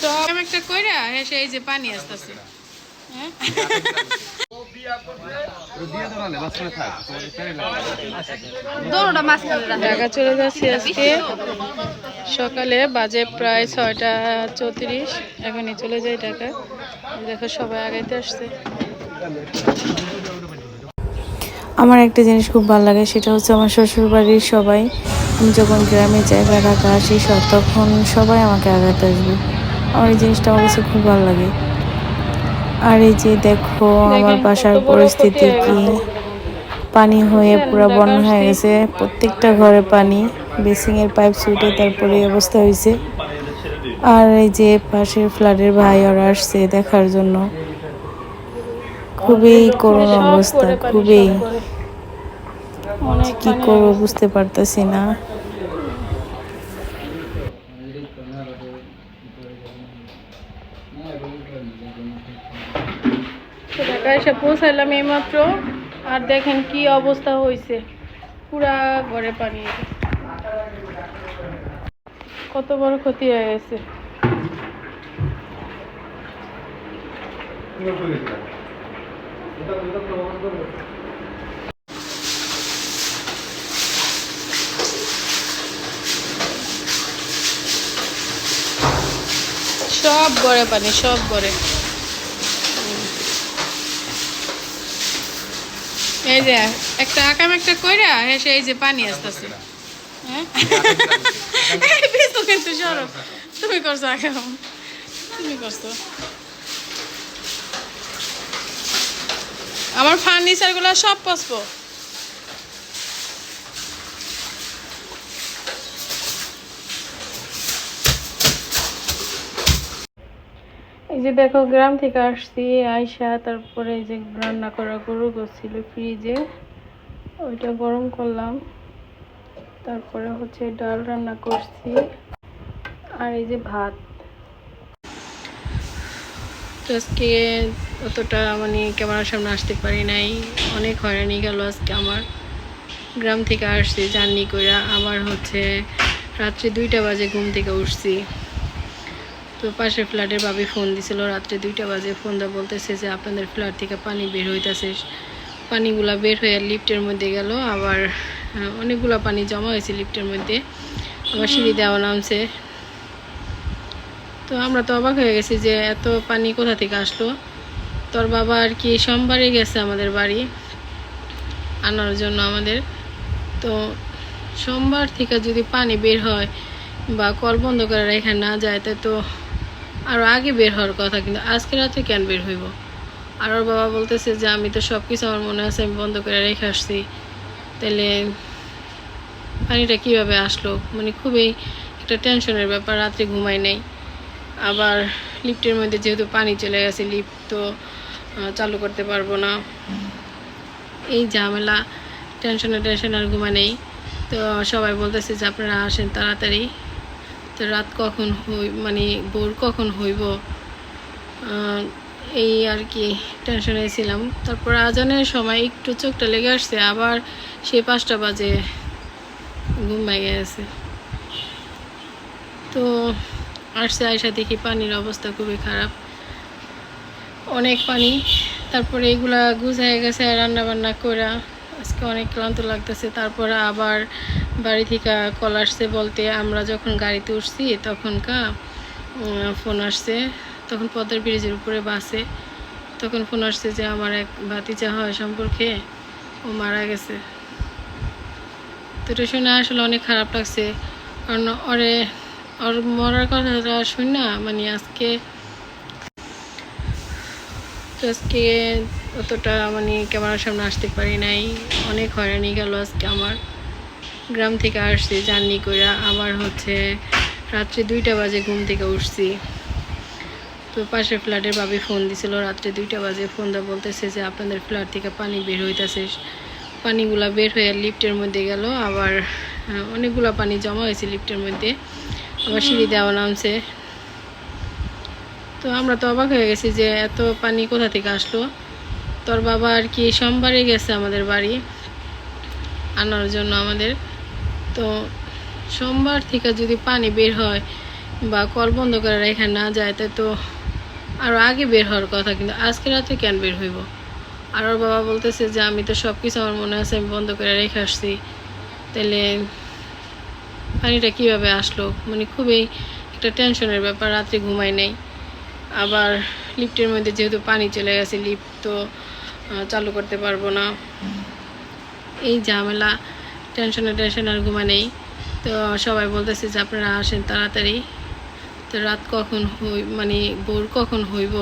সব একটা কইরা হেসে এই যে পানি আসতেছে। হ্যাঁ? ঢাকা চলে যাচ্ছি আজকে। সকালে বাজে প্রায় ছয়টা চৌত্রিশ। এখনই চলে যাই ঢাকা। দেখো সবাই আগাইতে আসছে। আমার একটা জিনিস খুব ভালো লাগে সেটা হচ্ছে আমার শ্বশুর বাড়ির সবাই। আমি যখন গ্রামে যাই বা ঢাকা আসি সব তখন সবাই আমাকে আঘাতে আসবে। আমার এই জিনিসটা আমার কাছে খুব ভালো লাগে। আর এই যে দেখো আমার বাসার পরিস্থিতি কি? পানি হয়ে পুরো বন্যা হয়ে গেছে প্রত্যেকটা ঘরে পানি বেসিং এর পাইপ ছুটে তারপরে এই অবস্থা হয়েছে। আর এই যে পাশের ফ্ল্যাটের ভাই ওরা আসছে দেখার জন্য। খুবই করুণ অবস্থা খুবই। কি করব বুঝতে পারতেছি না। ঢাকা এসে পৌঁছাইলাম এইমাত্র। আর দেখেন কি অবস্থা হয়েছে পুরা ঘরে পানি। কত বড় ক্ষতি হয়ে গেছে। সব গড়ে পানি, সব গড়ে এই যে, একটা আকাম একটা কইরা হেসে এই যে পানি আসতেছে। হ্যাঁ? কিন্তু সরো তুমি করছ আকাম। তুমি করছ। আমার ফার্নিচারগুলা সব পসবো এই যে দেখো, গ্রাম থেকে আসছি আয়সা তারপরে যে রান্না করা গরু ছিল ফ্রিজে। ওইটা গরম করলাম। তারপরে হচ্ছে ডাল রান্না করছি। আর এই যে ভাত। আজকে অতটা মানে ক্যামেরার সামনে আসতে পারি নাই। অনেক হয়রানি গেল আজকে আমার। গ্রাম থেকে আসছি, জার্নি করে আবার হচ্ছে রাত্রি দুইটা বাজে ঘুম থেকে উঠছি। তো পাশের ফ্ল্যাটের বাবি ফোন দিছিল, রাত্রে দুইটা বাজে ফোন দা বলতেছে যে আপনাদের ফ্ল্যাট থেকে পানি বের হইতেছে। পানিগুলা বের হয়ে লিফটের মধ্যে গেল, আবার অনেকগুলা পানি জমা হয়েছে লিফটের মধ্যে। আবার সিঁড়ি দেওয়া নামছে। তো আমরা তো অবাক হয়ে গেছি যে এত পানি কোথা থেকে আসলো? তোর বাবা আর কি সোমবারে গেছে আমাদের বাড়ি, আনার জন্য আমাদের। তো সোমবার থেকে যদি পানি বের হয় বা কল বন্ধ করে রেখে না যায় তা তো আরও আগে বের হওয়ার কথা, কিন্তু আজকে রাতে কেন বের হইব? আর ওর বাবা বলতেছে যে, আমি তো সব কিছু আমার মনে আছে, আমি বন্ধ করে রেখে আসছি। তাহলে পানিটা কীভাবে আসলো? মানে খুবই একটা টেনশনের ব্যাপার, রাত্রে ঘুমাই নেই। আবার লিফটের মধ্যে যেহেতু পানি চলে গেছে, লিফট তো চালু করতে পারব না। এই ঝামেলা, টেনশনে টেনশন আর ঘুমা নেই। তো সবাই বলতেছে যে, আপনারা আসেন তাড়াতাড়ি। তো রাত কখন হই মানে ভোর কখন হইব? এই আর কি টেনশনে ছিলাম। তারপর আজানের সময় একটু চোখটা লেগে আসছে, আবার সেই পাঁচটা বাজে ঘুম ভেঙে গেছে। তো আসছে আয়সা দেখি পানির অবস্থা খুবই খারাপ। অনেক পানি, তারপরে এগুলা গুছায় গেছে রান্না বান্না করা আজকে অনেক ক্লান্ত লাগতেছে, তারপরে আবার বাড়ি থেকে কল আসছে বলতে আমরা যখন গাড়িতে উঠছি তখন কা ফোন আসছে, তখন পদ্মার ব্রিজের উপরে বাসে, তখন ফোন আসছে যে আমার এক ভাতিজা হয় সম্পর্কে, ও মারা গেছে। তো এটা শুনে আসলে অনেক খারাপ লাগছে, কারণ ওরে, ওর মরার কথাটা শুন না মানে আজকে তো আজকে অতটা মানে ক্যামেরার সামনে আসতে পারি নাই। অনেক হয়রানি গেল আজকে আমার। গ্রাম থেকে আসছি, জার্নি করে আবার হচ্ছে রাত্রে দুইটা বাজে ঘুম থেকে উঠছি। তো পাশের ফ্ল্যাটের ভাবি ফোন দিছিল, রাত্রে দুইটা বাজে ফোন দা বলতেছে যে আপনাদের ফ্ল্যাট থেকে পানি বের হইতেছে। পানিগুলা বের হয়ে লিফটের মধ্যে গেল, আবার অনেকগুলা পানি জমা হয়েছে লিফটের মধ্যে। আবার সিঁড়ি দেওয়া নামছে। তো আমরা তো অবাক হয়ে গেছি যে এত পানি কোথা থেকে আসলো। তোর বাবা আর কি সোমবারে গেছে আমাদের বাড়ি, আনার জন্য আমাদের। তো সোমবার থেকে যদি পানি বের হয় বা কল বন্ধ করে রেখে না যায়, তাই তো আরও আগে বের হওয়ার কথা, কিন্তু আজকে রাতে কেন বের হইব? আর ওর বাবা বলতেছে যে, আমি তো সব কিছু আমার মনে আছে, আমি বন্ধ করে রেখে আসছি। তাহলে পানিটা কীভাবে আসলো? মানে খুবই একটা টেনশনের ব্যাপার, রাত্রে ঘুমাই নেই। আবার লিফটের মধ্যে যেহেতু পানি চলে গেছে, লিফট তো চালু করতে পারব না। এই ঝামেলা, টেনশনে টেনশনে আর ঘুমা নেই। তো সবাই বলতেছে যে আপনারা আসেন তাড়াতাড়ি। তো রাত কখন হই মানে ভোর কখন হইব?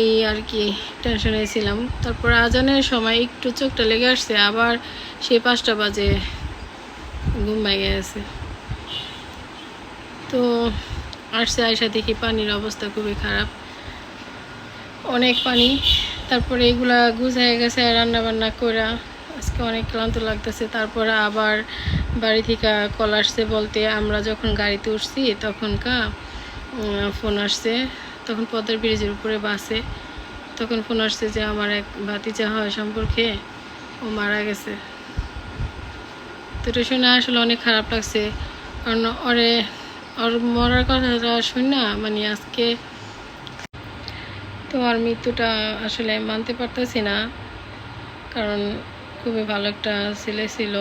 এই আর কি টেনশনে ছিলাম। তারপর আজানের সময় একটু চোখটা লেগে আসছে, আবার সেই পাঁচটা বাজে ঘুম ভেঙে গেছে। তো আসছে আয়সা দেখি পানির অবস্থা খুবই খারাপ। অনেক পানি, তারপরে এগুলা গুছায় গেছে রান্না বান্না করা আজকে অনেক ক্লান্ত লাগতেছে, তারপরে আবার বাড়ি থেকে কল আসছে বলতে, আমরা যখন গাড়িতে উঠছি, তখনকা ফোন আসছে। তখন পদ্মার ব্রিজের উপরে বাসে। তখন ফোন আসছে যে, আমার এক ভাতিজা হয় সম্পর্কে, ও মারা গেছে। তো এটা শুনে আসলে অনেক খারাপ লাগছে। কারণ ওরে ওর মরার কথাটা শুন না মানে আজকে তো আর মৃত্যুটা আসলে মানতে পারতেছি না। কারণ খুবই ভালো একটা ছেলে ছিল,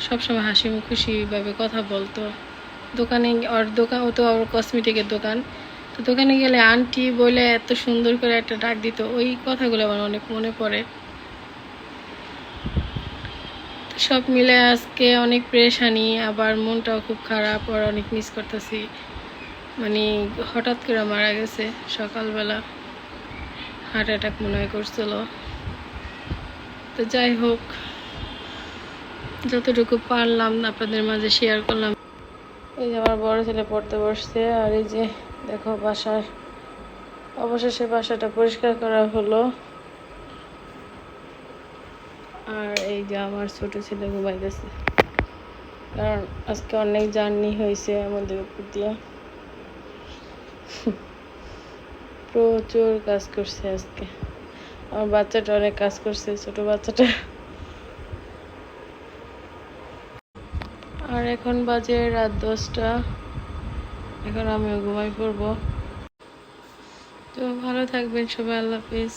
সবসময় হাসি খুশিভাবে কথা বলতো। দোকানে ওর দোকান ও তো ওর কসমেটিকের দোকান। তো দোকানে গেলে আন্টি বলে এত সুন্দর করে একটা ডাক দিত, ওই কথাগুলো আমার অনেক মনে পড়ে তো সব মিলে আজকে অনেক প্রেশানি, আবার মনটাও খুব খারাপ আর অনেক মিস করতেছি। মানে হঠাৎ করে মারা গেছে সকালবেলা। হার্ট অ্যাটাক মনে হয় করছিল। তো যাই হোক, যতটুকু পারলাম আপনাদের মাঝে শেয়ার করলাম। এই যে আমার বড় ছেলে পড়তে বসছে, আর এই যে দেখো বাসার অবশেষে বাসাটা পরিষ্কার করা হলো। আর এই যে আমার ছোট ছেলে ঘুমাইতেছে। কারণ আজকে অনেক জার্নি হয়েছে আমাদের উপর দিয়ে। প্রচুর কাজ করছে আজকে। আমার বাচ্চাটা অনেক কাজ করছে, ছোট বাচ্চাটা। আর এখন বাজে রাত দশটা। এখন আমিও ঘুমাই পড়ব। তো ভালো থাকবেন সবাই, আল্লাহ হাফিজ।